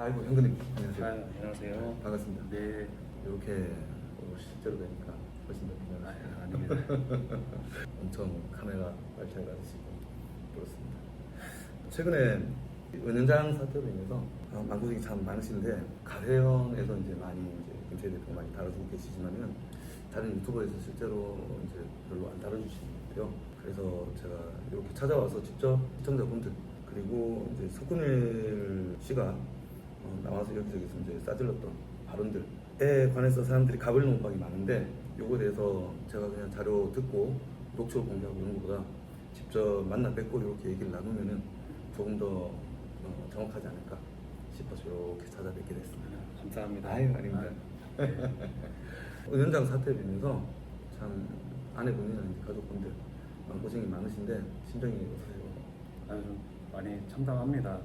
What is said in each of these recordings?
아이고 현근님 안녕하세요. 아, 안녕하세요. 반갑습니다. 네, 이렇게 어, 실제로 뵈니까 훨씬 더 아, 편안하네요. 아닙니다. 엄청 카메라 발차기 받으시고 그렇습니다. 최근에 은연장 사태로 인해서 아, 만고생이 참 많으신데 가세형에서 이제 많이 이제 김태희 대표 많이 다뤄주고 계시지만은 다른 유튜버에서 실제로 이제 별로 안 다뤄주시는데요. 그래서 제가 이렇게 찾아와서 직접 시청자분들 그리고 이제 석훈일 씨가 어, 나와서 여기저기서 이제 싸질렀던 발언들에 관해서 사람들이 놓은 바이 많은데 요거에 대해서 제가 그냥 자료 듣고 녹취록 공개하고 이런 것보다 직접 만나 뵙고 이렇게 얘기를 나누면은 조금 더 어, 정확하지 않을까 싶어서 이렇게 찾아뵙게 됐습니다. 감사합니다. 아유, 아닙니다. 아, 네. 은연장 사태를 빌면서 참 아내분이나 이제 가족분들 고생이 많으신데 심정이 어떠세요? 아유, 좀 많이 참담합니다.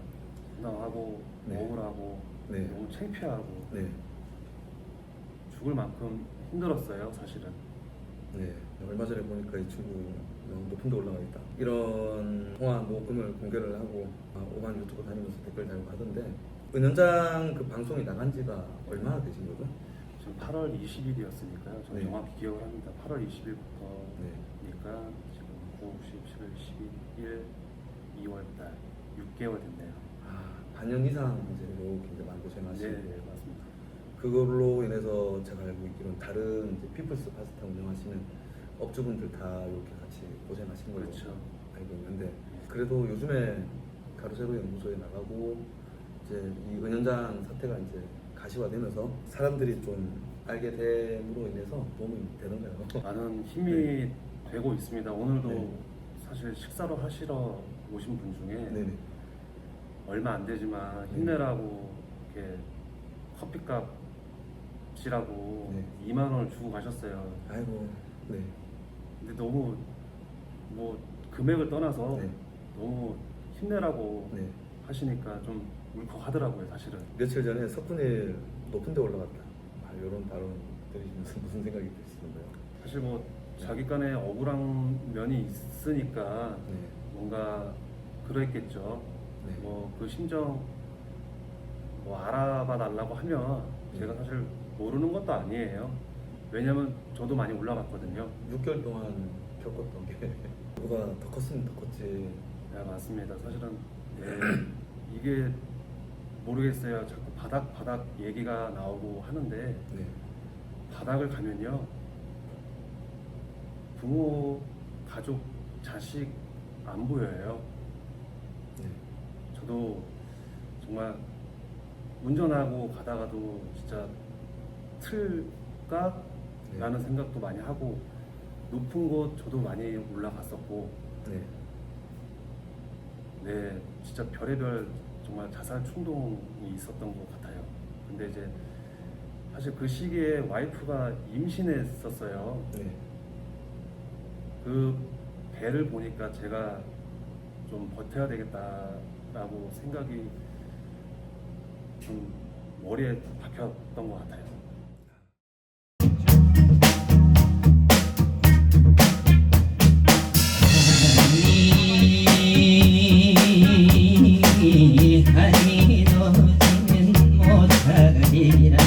참담하고 네. 억울하고 네. 너무 창피하고 네, 죽을 만큼 힘들었어요, 사실은. 네. 얼마 전에 보니까 이 친구 너무 높은 데 올라가 있다. 이런 통화 녹음을 공개를 하고 아, 오만 유튜브 다니면서 댓글 달고 하던데 은연장 그 방송이 나간 지가 얼마나 되신 거죠? 지금 8월 20일이었으니까요. 저는 네. 정확히 기억을 합니다. 8월 네. 20일부터니까 지금 9, 10, 11, 12일, 2월 달 6개월 됐네요. 아, 반년 이상 이제 이렇게 이제 많이 네, 고생하시고 네, 맞습니다. 그걸로 인해서 제가 알고 있기로는 다른 이제 피플스 파스타 운영하시는 업주분들 다 이렇게 같이 고생하신 걸로 그렇죠. 알고 있는데 그래도 요즘에 가로세로 연구소에 나가고 이제 이 은연장 사태가 이제 가시화되면서 사람들이 좀 알게 됨으로 인해서 도움이 되는가요? 많은 힘이 네. 되고 있습니다. 오늘도 네. 사실 식사로 하시러 오신 분 중에 네네. 얼마 안 되지만 네. 힘내라고 이렇게 커피값이라고 네. 2만 원을 주고 가셨어요. 아이고 네. 근데 너무 뭐 금액을 떠나서 네. 너무 힘내라고 네. 하시니까 좀 울컥하더라고요, 사실은. 며칠 전에 석훈일 높은 데 올라갔다. 아, 이런 발언 들으시면서 무슨 생각이 드시는가요? 사실 뭐 자기 간에 억울한 면이 있으니까 네. 뭔가 그랬겠죠. 네. 뭐 그 심정 뭐 알아봐 달라고 하면 네. 제가 사실 모르는 것도 아니에요. 왜냐면 저도 많이 올라갔거든요. 6개월 동안 겪었던 게 보다 더 컸으면 더 컸지. 네, 맞습니다. 사실은 네, 이게 모르겠어요. 자꾸 바닥 바닥 얘기가 나오고 하는데 네. 바닥을 가면요 부모, 가족, 자식 안 보여요. 네. 저도 정말 운전하고 가다가도 진짜 틀까? 네. 라는 생각도 많이 하고 높은 곳 저도 많이 올라갔었고 네. 네 진짜 별의별 정말 자살 충동이 있었던 것 같아요. 근데 이제 사실 그 시기에 와이프가 임신했었어요. 네. 그 배를 보니까 제가 좀 버텨야 되겠다 라고 생각이 좀 머리에 박혔던 것 같아요. 하니 하니도 못하리라